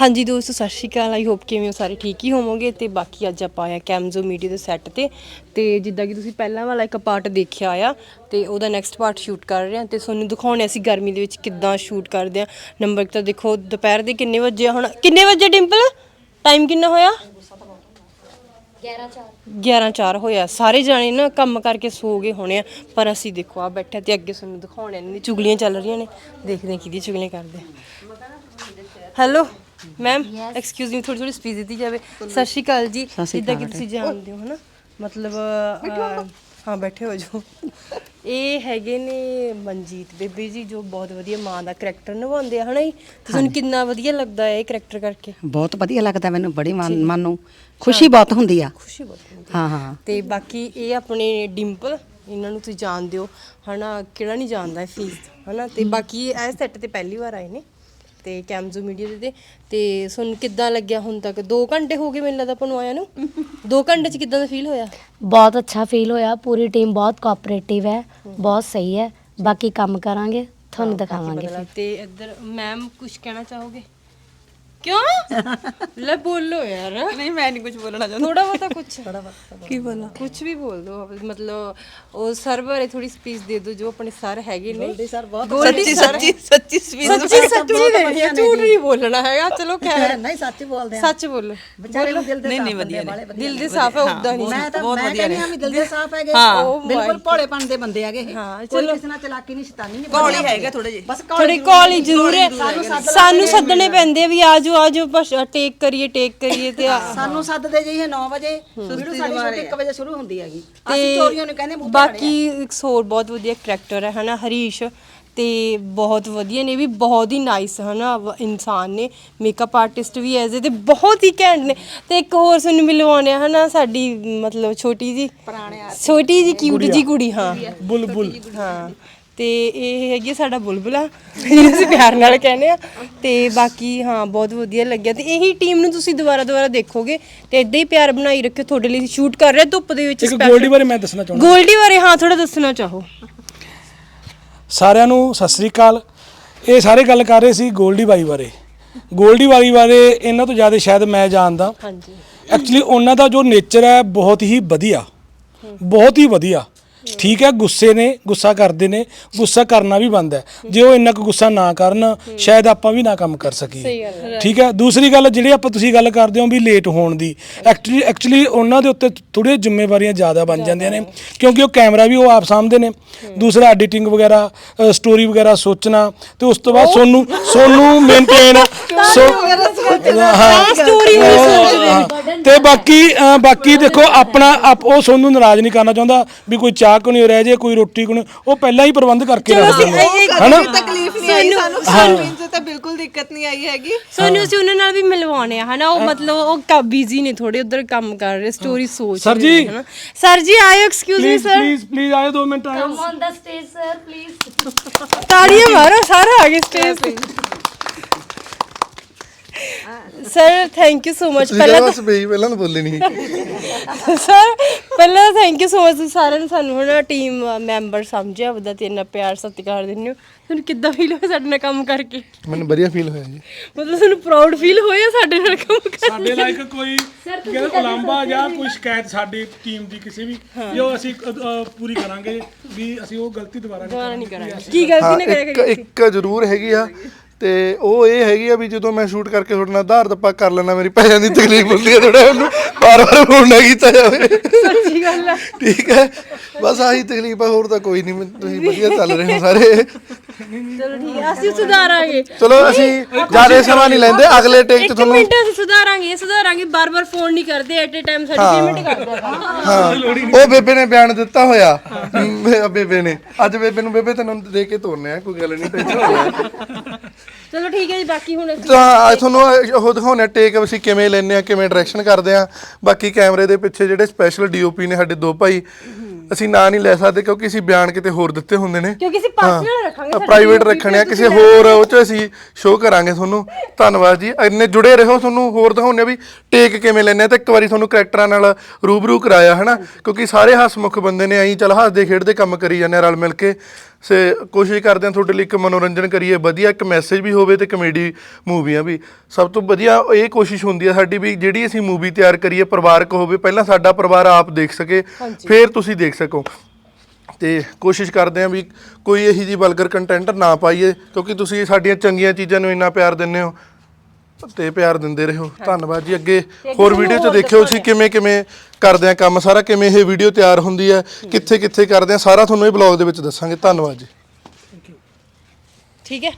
ਹਾਂਜੀ ਦੋਸਤੋ, ਸਤਿ ਸ਼੍ਰੀ ਅਕਾਲ। ਆਈ ਹੋਪ ਕਿਵੇਂ ਹੋ? ਸਾਰੇ ਠੀਕ ਹੀ ਹੋਵੋਗੇ ਤੇ ਬਾਕੀ ਅੱਜ ਆਪਾਂ ਆਇਆ ਕੈਮਜ਼ੋ ਮੀਡੀਆ ਦੇ ਸੈੱਟ ਤੇ। ਤੇ ਜਿੱਦਾਂ ਕਿ ਤੁਸੀਂ ਪਹਿਲਾਂ ਵਾਲਾ ਇੱਕ ਪਾਰਟ ਦੇਖਿਆ ਆ, ਤੇ ਉਹਦਾ ਨੈਕਸਟ ਪਾਰਟ ਸ਼ੂਟ ਕਰ ਰਹੇ ਹਾਂ। ਤੇ ਤੁਹਾਨੂੰ ਦਿਖਾਉਣੇ ਅਸੀਂ ਗਰਮੀ ਦੇ ਵਿੱਚ ਕਿੱਦਾਂ ਸ਼ੂਟ ਕਰਦੇ ਆ ਨੰਬਰ ਤਾਂ ਦੇਖੋ, ਦੁਪਹਿਰ ਦੇ ਕਿੰਨੇ ਵਜੇ ਆ ਹੁਣ? ਕਿੰਨੇ ਵਜੇ ਡਿੰਪਲ ਟਾਈਮ ਕਿੰਨਾ ਹੋਇਆ? 11 4 ਹੋਇਆ। ਸਾਰੇ ਜਾਣੇ ਨਾ ਕੰਮ ਕਰਕੇ ਸੋ ਗਏ ਹੋਣੇ ਆ। ਪਰ ਅਸੀਂ ਦੇਖੋ, ਆ ਬੈਠੇ ਤੇ ਅੱਗੇ ਤੁਹਾਨੂੰ ਦਿਖਾਉਣੇ ਇਹਨਾਂ ਦੀ ਚੁਗਲੀਆਂ ਚੱਲ ਰਹੀਆਂ ਨੇ। ਦੇਖਦੇ ਹਾਂ ਕਿਹਦੀ ਚੁਗਲੀਆਂ ਕਰਦੇ ਹੈਲੋ ਮੈਮ ਐਕਸਕਿਊਜ਼ ਮੀ ਥੋੜੀ ਥੋੜੀ ਸਪੀਚ ਦਿੱਤੀ ਜਾਵੇ ਸਤਿ ਸ਼੍ਰੀ ਅਕਾਲ ਜੀ ਜਿੱਦਾਂ ਕਿ ਤੁਸੀਂ ਜਾਣਦੇ ਹੋ ਹਨਾ ਮਤਲਬ ਹਾਂ ਬੈਠੇ ਹੋ ਜਾਓ ਇਹ ਹੈਗੇ ਨੇ ਮਨਜੀਤ ਬੇਬੀ ਜੀ ਜੋ ਬਹੁਤ ਵਧੀਆ ਮਾਂ ਦਾ ਕਰੈਕਟਰ ਨਿਭਾਉਂਦੇ ਆ ਹਨਾ ਜੀ ਤੁਹਾਨੂੰ ਕਿੰਨਾ ਵਧੀਆ ਲੱਗਦਾ ਹੈ ਇਹ ਕਰੈਕਟਰ ਕਰਕੇ ਬਹੁਤ ਵਧੀਆ ਲੱਗਦਾ ਮੈਨੂੰ ਬੜੀ ਮਨ ਮਨ ਨੂੰ ਖੁਸ਼ੀ ਬਹੁਤ ਹੁੰਦੀ ਆ ਖੁਸ਼ੀ ਬਹੁਤ ਹੁੰਦੀ ਹਾਂ ਹਾਂ ਤੇ ਬਾਕੀ ਇਹ ਆਪਣੇ ਡਿੰਪਲ ਇਹਨਾਂ ਨੂੰ ਤੁਸੀਂ ਜਾਣਦੇ ਹੋ ਹਨਾ ਕਿਹੜਾ ਨਹੀਂ ਜਾਣਦਾ ਇਹ ਫੀਸ ਹਨਾ ਤੇ ਬਾਕੀ ਇਹ ਸੈੱਟ ਤੇ ਪਹਿਲੀ ਵਾਰ ਆਏ ਨੇ ਤੇ ਕੈਮਜ਼ੋ ਮੀਡੀਆ ਦੇ ਤੇ ਤੁਹਾਨੂੰ ਕਿੱਦਾਂ ਲੱਗਿਆ ਹੁਣ ਤੱਕ? 2 ਘੰਟੇ ਹੋ ਗਏ ਮੈਨੂੰ ਲੱਗਦਾ ਆਪਾਂ ਨੂੰ ਆਇਆ ਨੂੰ। 2 ਘੰਟੇ ਚ ਕਿੱਦਾਂ ਦਾ ਫੀਲ ਹੋਇਆ? ਬਹੁਤ ਅੱਛਾ ਫੀਲ ਹੋਇਆ। ਪੂਰੀ ਟੀਮ ਬਹੁਤ ਕੋਆਪਰੇਟਿਵ ਹੈ। ਬਹੁਤ ਸਹੀ ਹੈ। ਬਾਕੀ ਕੰਮ ਕਰਾਂਗੇ। ਤੁਹਾਨੂੰ ਦਿਖਾਵਾਂਗੇ ਤੇ ਇੱਧਰ ਮੈਮ ਕੁਝ ਕਹਿਣਾ ਚਾਹੋਗੇ? ਕਿਉਂ? ਲੈ ਬੋਲੋ ਯਾਰ। ਨਹੀਂ ਮੈਂ ਨਹੀਂ ਕੁਝ ਬੋਲਣਾ ਚਾਹੁੰਦਾ। ਥੋੜਾ ਬਹੁਤਾ ਕੁਝ ਥੋੜਾ ਬਹੁਤਾ ਕੀ ਬੋਲਾਂ? ਕੁਝ ਵੀ ਬੋਲ ਦੋ। ਮਤਲਬ ਉਹ ਸਰ ਬਾਰੇ ਥੋੜੀ ਸਪੀਚ ਦੇ ਦਿਓ ਜੋ ਆਪਣੇ ਸਰ ਹੈਗੇ ਨੇ। ਗੋਲਡੀ ਸਰ ਬਹੁਤ ਸੱਚੀ ਸੱਚੀ ਸੱਚੀ ਸਪੀਚ ਸੱਚੀ ਸੱਚੀ ਦੇਣੀ ਹੈ ਝੂਠ ਨਹੀਂ ਬੋਲਣਾ ਹੈਗਾ। ਚਲੋ ਖੈਰ। ਨਹੀਂ ਸੱਚ ਬੋਲਦੇ ਸੱਚ ਬੋਲੋ। ਵਿਚਾਰੇ ਨੂੰ ਦਿਲ ਦੇ ਨਹੀਂ ਨਹੀਂ ਵਧੀਆ ਦਿਲ ਦੇ ਸਾਫ਼ ਹੈ ਉਦਾਂ ਨਹੀਂ। ਮੈਂ ਤਾਂ ਬਹੁਤ ਮੈਂ ਵਧੀਆ ਕਹਿੰਦੀ ਹਾਂ ਵੀ ਦਿਲ ਦੇ ਸਾਫ਼ ਹੈਗੇ। ਹਾਂ। ਬਿਲਕੁਲ ਭੋਲੇਪਨ ਦੇ ਬੰਦੇ ਹੈਗੇ ਹਾਂ, ਕੋਈ ਕਿਸੇ ਨਾਲ ਚਲਾਕੀ ਨਹੀਂ ਸ਼ੈਤਾਨੀ ਨਹੀਂ ਕੌਲੀ ਹੈਗਾ ਥੋੜੇ ਜਿਹੇ। ਬਸ ਥੋੜੀ ਕਾਲ ਜ਼ਰੂਰ ਹੈ। ਸਾਨੂੰ ਸੱਦਣੇ ਪੈਂਦੇ ਆ ਵੀ ਆਜੋ ਆਜੋ ਬਸ ਟੇਕ ਕਰੀਏ ਟੇਕ ਕਰੀਏ ਤੇ ਆ- ਸਾਨੂੰ ਸੱਦਦੇ ਜੀ ਇਹ 9 ਵਜੇ ਵੀਡੀਓ ਸਾਡੀ ਸ਼ੂਟ 1 ਵਜੇ ਸ਼ੁਰੂ ਹੁੰਦੀ ਹੈਗੀ। ਅਸੀਂ ਚੋਰੀਆਂ ਨੂੰ ਕਹਿੰਦੇ ਮੂੰਹ ਬਾਕੀ ਇੱਕ ਹੋਰ ਬਹੁਤ ਵਧੀਆ ਕਰੈਕਟਰ ਹੈ ਹਨਾ ਹਰੀਸ਼। ਤੇ ਬਹੁਤ ਵਧੀਆ ਨੇ ਇਹ ਵੀ ਬਹੁਤ ਹੀ ਨਾਈਸ ਹਨਾ ਵ- ਇਨਸਾਨ ਨੇ। ਮੇਕਅਪ ਆਰਟਿਸਟ ਵੀ ਐਜ਼ ਤੇ ਬਹੁਤ ਹੀ ਘੈਂਟ ਨੇ। ਤੇ ਇੱਕ ਹੋਰ ਸਾਨੂੰ ਮਿਲਵਾਉਣੇ ਆ ਹਨਾ ਸਾਡੀ ਮਤਲਬ ਛੋਟੀ ਜੀ ਛੋਟੀ ਜੀ ਕਿਊਟ ਜੀ ਕੁੜੀ ਹਾਂ। ਬੁਲਬੁਲ। ਹਾਂ। ਤੇ ਇਹ ਹੈਗੀ ਆ ਸਾਡਾ ਬੁਲਬੁਲਾ ਜਿਹਨੂੰ ਅਸੀਂ ਪਿਆਰ ਨਾਲ ਕਹਿੰਦੇ ਆ। ਤੇ ਬਾਕੀ ਹਾਂ ਬਹੁਤ ਵਧੀਆ ਲੱਗਿਆ। ਤੇ ਇਹੀ ਟੀਮ ਨੂੰ ਤੁਸੀਂ ਦੁਬਾਰਾ ਦੁਬਾਰਾ ਦੇਖੋਗੇ ਤੇ ਇਦਾਂ ਹੀ ਪਿਆਰ ਬਣਾਈ ਰੱਖਿਓ ਤੁਹਾਡੇ ਲਈ ਸ਼ੂਟ ਕਰ ਰਹੇ ਧੁੱਪ ਦੇ ਵਿੱਚ ਇੱਕ special। ਗੋਲਡੀ ਬਾਰੇ ਮੈਂ ਦੱਸਣਾ ਚਾਹੁੰਦਾ। ਗੋਲਡੀ ਬਾਰੇ ਹਾਂ ਥੋੜਾ ਦੱਸਣਾ ਚਾਹੋ। ਸਾਰਿਆਂ ਨੂੰ ਸਤਿ ਸ੍ਰੀ ਅਕਾਲ। ਇਹ ਸਾਰੇ ਗੱਲ ਕਰ ਰਹੇ ਸੀ ਗੋਲਡੀ ਬਾਈ ਬਾਰੇ। ਗੋਲਡੀ ਬਾਈ ਬਾਰੇ ਇਹਨਾਂ ਤੋਂ ਜ਼ਿਆਦਾ ਸ਼ਾਇਦ ਮੈਂ ਜਾਣਦਾ। ਹਾਂਜੀ। ਐਕਚੁਅਲੀ ਉਹਨਾਂ ਦਾ ਜੋ ਨੇਚਰ ਹੈ ਬਹੁਤ ਹੀ ਵਧੀਆ। ਬਹੁਤ ਹੀ ਵਧੀਆ। ਠੀਕ ਹੈ ਗੁੱਸੇ ਨੇ ਗੁੱਸਾ ਕਰਦੇ ਨੇ ਗੁੱਸਾ ਕਰਨਾ ਵੀ ਬੰਦ ਹੈ। ਜੇ ਉਹ ਇੰਨਾ ਕੁ ਗੁੱਸਾ ਨਾ ਕਰਨ ਸ਼ਾਇਦ ਆਪਾਂ ਵੀ ਨਾ ਕੰਮ ਕਰ ਸਕੀਏ। ਠੀਕ ਹੈ ਦੂਸਰੀ ਗੱਲ ਜਿਹੜੀ ਆਪਾਂ ਤੁਸੀਂ ਗੱਲ ਕਰਦੇ ਹੋ ਵੀ ਲੇਟ ਹੋਣ ਦੀ। ਐਕਚੁਅਲੀ ਐਕਚੁਅਲੀ ਉਹਨਾਂ ਦੇ ਉੱਤੇ ਥੋੜ੍ਹੀਆਂ ਜ਼ਿੰਮੇਵਾਰੀਆਂ ਜ਼ਿਆਦਾ ਬਣ ਜਾਂਦੀਆਂ ਨੇ ਕਿਉਂਕਿ ਉਹ ਕੈਮਰਾ ਵੀ ਉਹ ਆਪ ਸਾਂਭਦੇ ਨੇ। ਦੂਸਰਾ ਐਡੀਟਿੰਗ ਵਗੈਰਾ ਸਟੋਰੀ ਵਗੈਰਾ ਸੋਚਣਾ ਤੇ ਉਸ ਤੋਂ ਬਾਅਦ ਸੋਨੂੰ ਸੋਨੂੰ ਮੇਨਟੇਨ ਸੋ ਹਾਂ। ਸਟੋਰੀ ਵੀ ਸੋਚਦੇ ਤੇ ਬਾਕੀ ਬਾਕੀ ਦੇਖੋ ਆਪਣਾ ਆਪ- ਉਹ ਸੋਨੂੰ ਨਾਰਾਜ਼ ਨਹੀਂ ਕਰਨਾ ਚਾਹੁੰਦਾ ਵੀ ਕੋਈ ਚਾਹ ਕੋ ਨਹੀਂ ਰਹਿ ਜੇ ਕੋਈ ਰੋਟੀ ਕੋ ਨਹੀਂ ਉਹ ਪਹਿਲਾਂ ਹੀ ਪ੍ਰਬੰਧ ਕਰਕੇ ਰੱਖਦੇ ਨੇ ਹਨਾ? ਤਕਲੀਫ ਨਹੀਂ ਆਈ ਸਾਨੂੰ ਤਾਂ ਬਿਲਕੁਲ ਦਿੱਕਤ ਨਹੀਂ ਆਈ ਹੈਗੀ। ਸੋਨੂੰ ਅਸੀਂ ਉਹਨਾਂ ਨਾਲ ਵੀ ਮਿਲਵਾਉਣੇ ਆ ਹਨਾ? ਉਹ ਮਤਲਬ ਉਹ ਬਿਜ਼ੀ ਨੇ ਥੋੜੇ ਉਧਰ ਕੰਮ ਕਰ ਰਹੇ ਸਟੋਰੀ ਸੋਚ ਸਰ ਜੀ। ਹਨਾ। ਸਰ ਜੀ ਆਇਓ excuse me sir please please ਆਇਓ 2 ਮਿੰਟ ਆਇਓ। On the stage sir please ਤਾੜੀਆਂ ਮਾਰੋ ਸਾਰੇ ਆ ਗਏ ਸਟੇਜ ਤੇ। Sir thank you so much ਤੁਸੀਂ ਪਹਿਲਾਂ ਬਸ ਬਈ ਪਹਿਲਾਂ ਤਾਂ ਬੋਲੇ ਨਹੀਂ। ਤਾਂ ਸਰ ਪਹਿਲਾਂ ਥੈਂਕ ਯੂ ਸੋ ਮਚ ਸਾਰਿਆਂ ਨੂੰ ਸਾਨੂੰ ਹਨਾ ਟੀਮ ਮੈਂਬਰ ਸਮਝਿਆ ਉਹਦਾ ਤੇ ਇੰਨਾ ਪਿਆਰ ਸਤਿਕਾਰ ਦਿੰਦੇ ਹੋ। ਤੁਹਾਨੂੰ ਕਿੱਦਾਂ ਫੀਲ ਹੋਇਆ ਸਾਡੇ ਨਾਲ ਕੰਮ ਕਰਕੇ? ਮੈਨੂੰ ਵਧੀਆ ਫੀਲ ਹੋਇਆ ਜੀ। ਮਤਲਬ ਤੁਹਾਨੂੰ ਪ੍ਰਾਊਡ ਫੀਲ ਹੋਇਆ ਸਾਡੇ ਨਾਲ ਕੰਮ ਕਰਕੇ? ਸਾਡੇ ਲਾਇਕ ਕੋਈ ਕਹਿੰਦਾ ਉਲਾਂਭਾ ਜਾਂ ਕੋਈ ਸ਼ਿਕਾਇਤ ਸਾਡੀ ਟੀਮ ਦੀ ਕਿਸੇ ਵੀ ਜੋ ਅਸੀਂ ਅ, ਅ, ਪੂਰੀ ਕਰਾਂਗੇ ਵੀ ਅਸੀਂ ਉਹ ਗਲਤੀ ਦੁਬਾਰਾ ਨਹੀਂ ਦੁਬਾਰਾ ਨਹੀਂ ਕਰਾਂਗੇ। ਕੀ ਗਲਤੀ ਨਾ ਕਰਿਆ ਇੱਕ ਕਰੀ ਇੱਕ ਜ਼ਰੂਰ ਹੈਗੀ ਆ। ਤੇ ਉਹ ਇਹ ਹੈਗੀ ਆ ਵੀ ਜਦੋਂ ਮੈਂ ਸ਼ੂਟ ਕਰਕੇ ਤੁਹਾਡੇ ਨਾਲ ਆਧਾਰ ਦੱਪਾ ਕਰ ਲੈਣਾ ਮੇਰੀ ਪੈਸਿਆਂ ਦੀ ਤਕਲੀਫ ਹੁੰਦੀ ਹੈ ਥੋੜਾ ਉਹਨੂੰ ਬਾਰ-ਬਾਰ ਫੋਨ ਨਾ ਕੀਤਾ ਜਾਵੇ। ਸੱਚੀ ਗੱਲ ਆ। ਠੀਕ ਹੈ? ਬਸ ਆਹੀ ਤਕਲੀਫ ਆ ਹੋਰ ਤਾਂ ਕੋਈ ਨਹੀਂ ਤੁਸੀਂ ਵਧੀਆ ਚੱਲ ਰਹੇ ਹੋ ਸਾਰੇ। ਚਲੋ ਠੀਕ ਹੈ ਅਸੀਂ ਸੁਧਾਰਾਂਗੇ। ਚਲੋ ਅਸੀਂ ਜ਼ਿਆਦਾ ਸਮਾਂ ਨਹੀਂ ਲੈਂਦੇ ਅਗਲੇ ਟੇਕ ਇੱਕ ਚ ਤੁਹਾਨੂੰ ਮਿੰਟ ਅਸੀਂ ਸੁਧਾਰਾਂਗੇ ਸੁਧਾਰਾਂਗੇ ਬਾਰ-ਬਾਰ ਫੋਨ ਨਹੀਂ ਕਰਦੇ ਐਟ ਅ ਟਾਈਮ ਸਾਡੀ ਪੇਮੈਂਟ ਕਰ ਦਿਆ ਹਾਂ। ਉਹ ਬੇਬੇ ਨੇ ਬਿਆਨ ਦਿੱਤਾ ਹੋਇਆ। ਬੇਬੇ ਨੇ। ਅੱਜ ਬੇਬੇ ਨੂੰ ਬੇਬੇ ਤੈਨੂੰ ਦੇ ਕੇ ਤੋਰਨੇ ਆ ਕੋਈ ਗੱਲ ਨਹੀਂ ਟੈਨਸ਼ਨ ਹੋ ਚਲੋ ਠੀਕ ਹੈ ਜੀ ਬਾਕੀ ਹੁਣ ਅਸੀਂ ਤਾਂ ਤੁਹਾਨੂੰ ਉਹ ਦਿਖਾਉਣੇ ਟੇਕ ਅਸੀਂ ਕਿਵੇਂ ਲੈਂਦੇ ਆ ਕਿਵੇਂ ਡਾਇਰੈਕਸ਼ਨ ਕਰਦੇ ਆ। ਬਾਕੀ ਕੈਮਰੇ ਦੇ ਪਿੱਛੇ ਜਿਹੜੇ ਸਪੈਸ਼ਲ ਡੀਓਪੀ ਨੇ ਸਾਡੇ ਦੋ ਭਾਈ ਅਸੀਂ ਨਾਂ ਨਹੀਂ ਲੈ ਸਕਦੇ ਕਿਉਂਕਿ ਅਸੀਂ ਬਿਆਨ ਕਿਤੇ ਹੋਰ ਦਿੱਤੇ ਹੁੰਦੇ ਨੇ। ਕਿਉਂਕਿ ਅਸੀਂ ਪਰਸਨਲ ਰੱਖਾਂਗੇ ਸਾਡੇ ਪ੍ਰਾਈਵੇਟ ਰੱਖਣੇ ਆ ਕਿਸੇ ਹੋਰ ਉਹ ਚ ਅਸੀਂ ਸ਼ੋਅ ਕਰਾਂਗੇ ਤੁਹਾਨੂੰ। ਧੰਨਵਾਦ ਜੀ। ਇੰਨੇ ਜੁੜੇ ਰਹੋ ਤੁਹਾਨੂੰ ਹੋਰ ਦਿਖਾਉਂਦੇ ਆ ਵੀ ਟੇਕ ਕਿਵੇਂ ਲੈਣੇ ਆ ਤੇ ਇੱਕ ਵਾਰੀ ਤੁਹਾਨੂੰ ਕਰੈਕਟਰਾਂ ਨਾਲ ਰੂਬਰੂ ਕਰਾਇਆ ਹਨਾ? ਕਿਉਂਕਿ ਸਾਰੇ ਹਸਮੁਖ ਬੰਦੇ ਨੇ ਐਂ ਚੱਲ ਹੱਸਦੇ ਖੇਡਦੇ ਕੰਮ ਕਰੀ ਜਾਂਦੇ ਆ ਰਲ ਮਿਲ ਕੇ। ਸੇ ਕੋਸ਼ਿਸ਼ ਕਰਦੇ ਹਾਂ ਤੁਹਾਡੇ ਲਈ ਇੱਕ ਮਨੋਰੰਜਨ ਕਰੀਏ। ਵਧੀਆ ਇੱਕ ਮੈਸੇਜ ਵੀ ਹੋਵੇ ਤੇ ਕਮੇਡੀ ਮੂਵੀਆਂ ਵੀ। ਸਭ ਤੋਂ ਵਧੀਆ ਇਹ ਕੋਸ਼ਿਸ਼ ਹੁੰਦੀ ਹੈ ਸਾਡੀ ਵੀ ਜਿਹੜੀ ਅਸੀਂ ਮੂਵੀ ਤਿਆਰ ਕਰੀਏ ਪਰਿਵਾਰਕ ਹੋਵੇ ਪਹਿਲਾਂ ਸਾਡਾ ਪਰਿਵਾਰ ਆਪ ਦੇਖ ਸਕੇ ਫਿਰ ਤੁਸੀਂ ਦੇਖ ਸਕੋ। ਤੇ ਕੋਸ਼ਿਸ਼ ਕਰਦੇ ਹਾਂ ਵੀ ਕੋਈ ਇਹੀ ਜੀ ਵਲਗਰ ਕੰਟੈਂਟ ਨਾ ਪਾਈਏ ਕਿਉਂਕਿ ਤੁਸੀਂ ਸਾਡੀਆਂ ਚੰਗੀਆਂ ਚੀਜ਼ਾਂ ਨੂੰ ਇੰਨਾ ਪਿਆਰ ਦਿੰਦੇ ਹੋ। ਤੇ ਪਿਆਰ ਦਿੰਦੇ ਰਹੋ। ਧੰਨਵਾਦ ਜੀ। ਅੱਗੇ ਹੋਰ ਵੀਡੀਓ 'ਚ ਦੇਖਿਓ ਅਸੀਂ ਕਿਵੇਂ ਕਿਵੇਂ ਕਰਦੇ ਆ ਕੰਮ। ਸਾਰਾ ਕਿਵੇਂ ਇਹ ਵੀਡੀਓ ਤਿਆਰ ਹੁੰਦੀ ਹੈ ਕਿੱਥੇ ਕਿੱਥੇ ਕਰਦੇ ਆ ਸਾਰਾ ਤੁਹਾਨੂੰ ਇਹ ਬਲੌਗ ਦੇ ਵਿੱਚ ਦੱਸਾਂਗੇ। ਧੰਨਵਾਦ ਜੀ। ਠੀਕ ਹੈ।